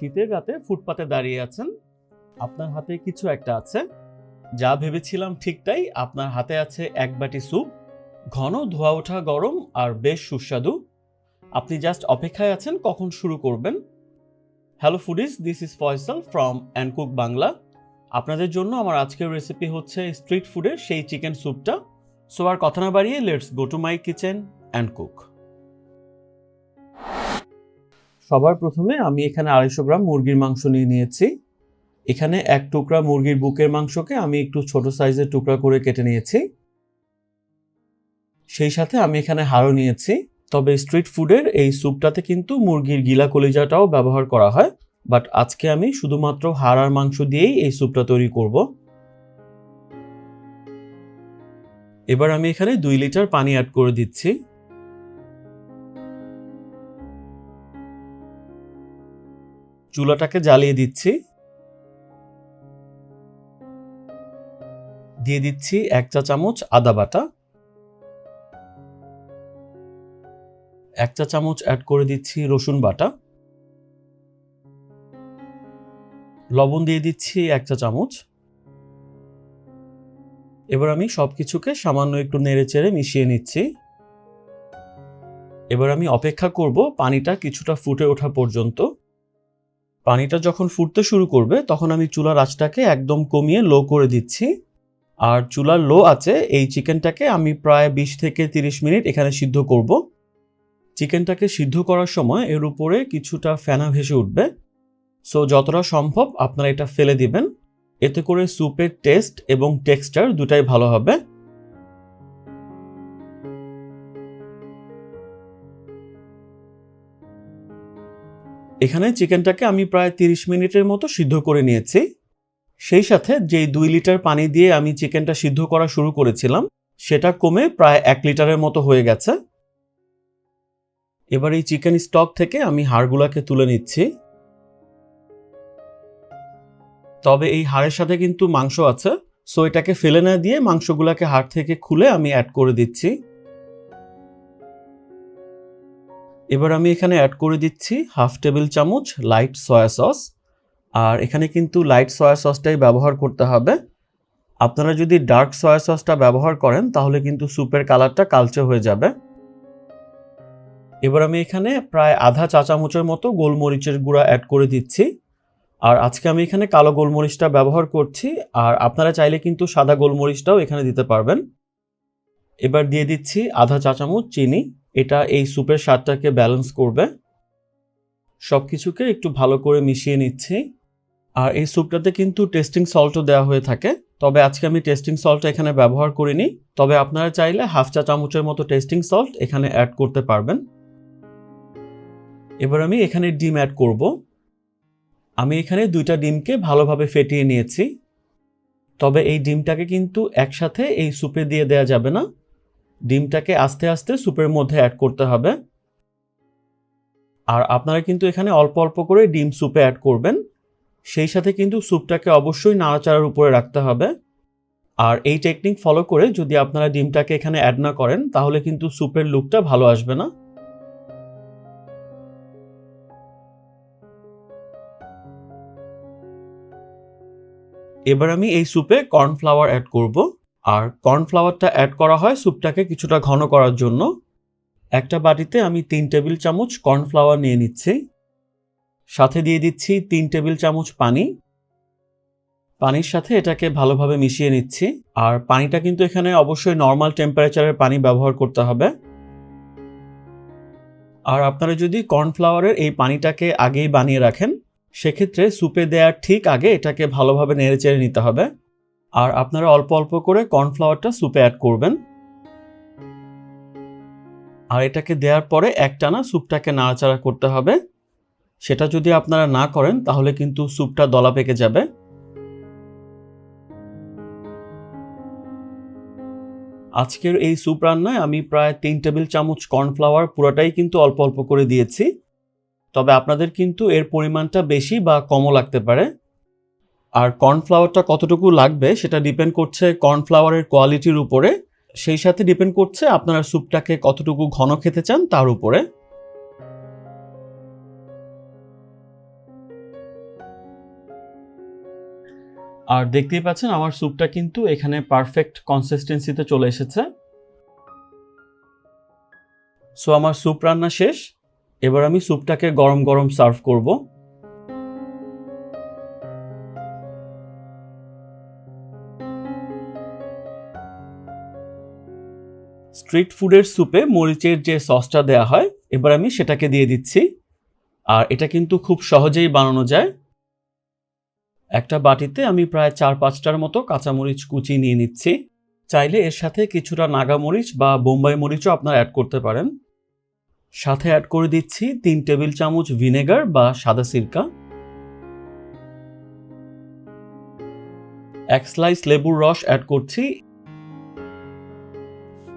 শীতের রাতে ফুটপাতে দাঁড়িয়ে আছেন। আপনার হাতে কিছু একটা আছে। যা ভেবেছিলাম ঠিক তাই আপনার হাতে আছে এক বাটি স্যুপ, ঘন ধোয়া ওঠা গরম আর বেশ সুস্বাদু। আপনি জাস্ট অপেক্ষায় আছেন কখন শুরু করবেন। Hello foodies this is Faisal from and cook Bangla আপনাদের জন্য আমার আজকের রেসিপি হচ্ছে স্ট্রিট ফুডের সেই চিকেন স্যুপটা সো আর কথা না বাড়িয়ে let's go to my kitchen and cook সবার প্রথমে আমি এখানে আড়াইশো গ্রাম মুরগির মাংস নিয়ে নিয়েছি। এখানে এক টুকরা মুরগির বুকের মাংসকে আমি একটু ছোট সাইজের টুকরা করে কেটে নিয়েছি। সেই সাথে আমি এখানে হাড়ও নিয়েছি। তবে স্ট্রিট ফুডের এই স্যুপটাতে কিন্তু মুরগির গিলা কলিজাটাও ব্যবহার করা হয়। বাট আজকে আমি শুধুমাত্র হাড় আর মাংস দিয়েই এই স্যুপটা তৈরি করব। এবার আমি এখানে দুই লিটার পানি অ্যাড করে দিচ্ছি। চুলাটাকে জ্বালিয়ে দিচ্ছি। দিয়ে দিচ্ছি এক চা চামচ আদা বাটা। এক চা চামচ অ্যাড করে দিচ্ছি রসুন বাটা। লবণ দিয়ে দিচ্ছি এক চা চামচ। এবার আমি সব কিছুকে সামান্য একটু নেড়ে চেড়ে মিশিয়ে নিচ্ছি। এবার আমি অপেক্ষা করব পানিটা কিছুটা ফুটে ওঠা পর্যন্ত। পানিটা যখন ফুটতে শুরু করবে, তখন আমি চুলার আঁচটাকে একদম কমিয়ে লো করে দিচ্ছি। আর চুলার লো আছে, এই চিকেনটাকে আমি প্রায় বিশ থেকে তিরিশ মিনিট এখানে সিদ্ধ করব। চিকেনটাকে সিদ্ধ করার সময় এর উপরে কিছুটা ফেনা ভেসে উঠবে। সো যতটা সম্ভব আপনারা এটা ফেলে দিবেন। এতে করে স্যুপের টেস্ট এবং টেক্সচার দুটাই ভালো হবে। এখানে চিকেনটাকে আমি প্রায় তিরিশ মিনিটের মতো সিদ্ধ করে নিয়েছি। সেই সাথে যেই দুই লিটার পানি দিয়ে আমি চিকেনটা সিদ্ধ করা শুরু করেছিলাম, সেটা কমে প্রায় এক লিটারের মতো হয়ে গেছে। এবার এই চিকেন স্টক থেকে আমি হাড়গুলাকে তুলে নিচ্ছি। তবে এই হাড়ের সাথে কিন্তু মাংস আছে, সো এটাকে ফেলে না দিয়ে মাংসগুলাকে হাড় থেকে খুলে আমি অ্যাড করে দিচ্ছি। এবার আমি এখানে অ্যাড করে দিচ্ছি হাফ টেবিল চামচ লাইট সয়া সস আর এখানে কিন্তু লাইট সয়া সসটাই ব্যবহার করতে হবে। আপনারা যদি ডার্ক সয়া সসটা ব্যবহার করেন, তাহলে কিন্তু স্যুপের কালারটা কালচে হয়ে যাবে। এবার আমি এখানে প্রায় আধা চা চামচের মতো গোলমরিচের গুঁড়া অ্যাড করে দিচ্ছি। আর আজকে আমি এখানে কালো গোলমরিচটা ব্যবহার করছি। আর আপনারা চাইলে কিন্তু সাদা গোলমরিচটাও এখানে দিতে পারবেন। এবার দিয়ে দিচ্ছি আধা চা চামচ চিনি। এটা এই স্যুপের স্বাদটাকে ব্যালেন্স করবে। সব কিছুকে একটু ভালো করে মিশিয়ে নিচ্ছি। আর এই স্যুপটাতে কিন্তু টেস্টিং সল্টও দেওয়া হয়ে থাকে। তবে আজকে আমি টেস্টিং সল্ট এখানে ব্যবহার করিনি। তবে আপনারা চাইলে হাফ চা চামচের মতো টেস্টিং সল্ট এখানে অ্যাড করতে পারবেন। এবার আমি এখানে ডিম অ্যাড করব। আমি এখানে দুইটা ডিমকে ভালোভাবে ফেটিয়ে নিয়েছি। তবে এই ডিমটাকে কিন্তু একসাথে এই স্যুপে দিয়ে দেওয়া যাবে না। ডিমটাকে আস্তে আস্তে স্যুপের মধ্যে অ্যাড করতে হবে। আর আপনারা কিন্তু এখানে অল্প অল্প করে ডিম স্যুপে অ্যাড করবেন। সেই সাথে কিন্তু স্যুপটাকে অবশ্যই নাড়াচাড়ার উপরে রাখতে হবে। আর এই টেকনিক ফলো করে যদি আপনারা ডিমটাকে এখানে অ্যাড না করেন, তাহলে কিন্তু স্যুপের লুকটা ভালো আসবে না। এবার আমি এই স্যুপে কর্নফ্লাওয়ার অ্যাড করব। আর কর্নফ্লাওয়ারটা অ্যাড করা হয় স্যুপটাকে কিছুটা ঘন করার জন্য। একটা বাটিতে আমি তিন টেবিল চামচ কর্নফ্লাওয়ার নিয়ে নিচ্ছি। সাথে দিয়ে দিচ্ছি তিন টেবিল চামচ পানি। পানির সাথে এটাকে ভালোভাবে মিশিয়ে নিচ্ছি। আর পানিটা কিন্তু এখানে অবশ্যই নর্মাল টেম্পারেচারের পানি ব্যবহার করতে হবে। আর আপনারা যদি কর্নফ্লাওয়ারের এই পানিটাকে আগেই বানিয়ে রাখেন, সেক্ষেত্রে স্যুপে দেওয়ার ঠিক আগে এটাকে ভালোভাবে নেড়ে চেড়ে নিতে হবে। আর আপনারা অল্প অল্প করে কর্নফ্লাওয়ারটা স্যুপে অ্যাড করবেন। আর এটাকে দেওয়ার পরে একটানা স্যুপটাকে নাড়াচাড়া করতে হবে। সেটা যদি আপনারা না করেন, তাহলে কিন্তু স্যুপটা দলা পেকে যাবে। আজকের এই স্যুপ রান্নায় আমি প্রায় তিন টেবিল চামচ কর্নফ্লাওয়ার পুরোটাই কিন্তু অল্প অল্প করে দিয়েছি। তবে আপনাদের কিন্তু এর পরিমাণটা বেশি বা কমও লাগতে পারে। আর কর্নফ্লাওয়ারটা কতটুকু লাগবে সেটা ডিপেন্ড করছে কর্নফ্লাওয়ারের কোয়ালিটির উপরে। সেই সাথে ডিপেন্ড করছে আপনারা স্যুপটাকে কতটুকু ঘন খেতে চান তার উপরে। আর দেখতেই পাচ্ছেন আমার স্যুপটা কিন্তু এখানে পারফেক্ট কনসিস্টেন্সিতে চলে এসেছে। সো আমার স্যুপ রান্না শেষ। এবার আমি স্যুপটাকে গরম গরম সার্ভ করব। স্ট্রিট ফুডের স্যুপে মরিচের যে সসটা দেওয়া হয়, এবার আমি সেটাকে দিয়ে দিচ্ছি। আর এটা কিন্তু খুব সহজেই বানানো যায়। একটা বাটিতে আমি প্রায় চার পাঁচটার মতো কাঁচামরিচ কুচি নিয়ে নিচ্ছি। চাইলে এর সাথে কিছুটা নাগামরিচ বা বোম্বাই মরিচও আপনারা অ্যাড করতে পারেন। সাথে অ্যাড করে দিচ্ছি তিন টেবিল চামচ ভিনেগার বা সাদা সিরকা। এক স্লাইস লেবুর রস অ্যাড করছি।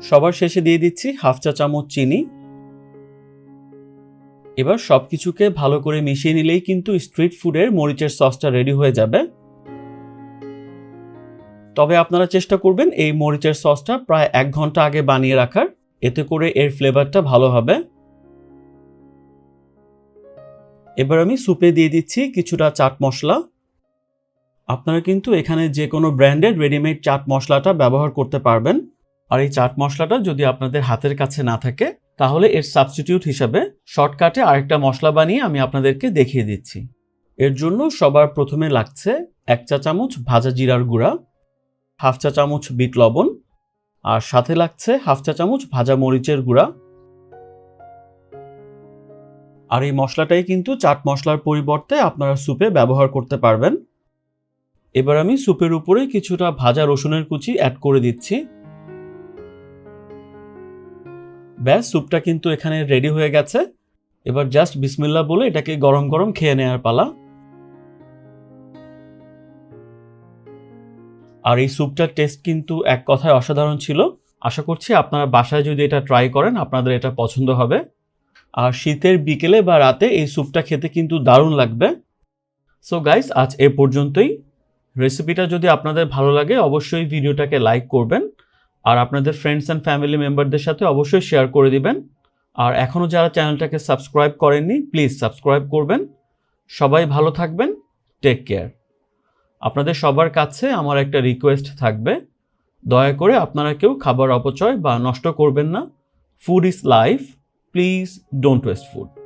সবার শেষে দিয়ে দিচ্ছি হাফ চা চামচ চিনি। এবার সব কিছুকে ভালো করে মিশিয়ে নিলেই কিন্তু স্ট্রিট ফুডের মরিচের সসটা রেডি হয়ে যাবে। তবে আপনারা চেষ্টা করবেন এই মরিচের সসটা প্রায় এক ঘণ্টা আগে বানিয়ে রাখার। এতে করে এর ফ্লেভারটা ভালো হবে। এবার আমি সুপে দিয়ে দিচ্ছি কিছুটা চাট মশলা। আপনারা কিন্তু এখানে যে কোনো ব্র্যান্ডের রেডিমেড চাট মশলাটা ব্যবহার করতে পারবেন। আর এই চাট মশলাটা যদি আপনাদের হাতের কাছে না থাকে, তাহলে এর সাবস্টিটিউট হিসাবে শর্টকাটে আরেকটা মশলা বানিয়ে আমি আপনাদেরকে দেখিয়ে দিচ্ছি। এর জন্য সবার প্রথমে লাগছে এক চা চামচ ভাজা জিরার গুঁড়া, হাফ চা চামচ বিট লবণ, আর সাথে লাগছে হাফ চা চামচ ভাজা মরিচের গুঁড়া। আর এই মশলাটাই কিন্তু চাট মশলার পরিবর্তে আপনারা স্যুপে ব্যবহার করতে পারবেন। এবার আমি স্যুপের উপরে কিছুটা ভাজা রসুনের কুচি অ্যাড করে দিচ্ছি। ব্যাস, স্যুপটা কিন্তু এখানে রেডি হয়ে গেছে। এবার জাস্ট বিসমিল্লা বলে এটাকে গরম গরম খেয়ে নেওয়ার পালা। আর এই স্যুপটার টেস্ট কিন্তু এক কথায় অসাধারণ ছিল। আশা করছি আপনারা বাসায় যদি এটা ট্রাই করেন, আপনাদের এটা পছন্দ হবে। আর শীতের বিকেলে বা রাতে এই স্যুপটা খেতে কিন্তু দারুণ লাগবে। সো গাইস আজ এ পর্যন্তই। রেসিপিটা যদি আপনাদের ভালো লাগে, অবশ্যই ভিডিওটাকে লাইক করবেন। আর আপনাদের ফ্রেন্ডস অ্যান্ড ফ্যামিলি মেম্বারদের সাথে অবশ্যই শেয়ার করে দিবেন। আর এখনও যারা চ্যানেলটাকে সাবস্ক্রাইব করেননি প্লিজ সাবস্ক্রাইব করবেন। সবাই ভালো থাকবেন। টেক কেয়ার আপনাদের সবার কাছে আমার একটা রিকোয়েস্ট থাকবে। দয়া করে আপনারা কেউ খাবার অপচয় বা নষ্ট করবেন না। Food is life please don't waste food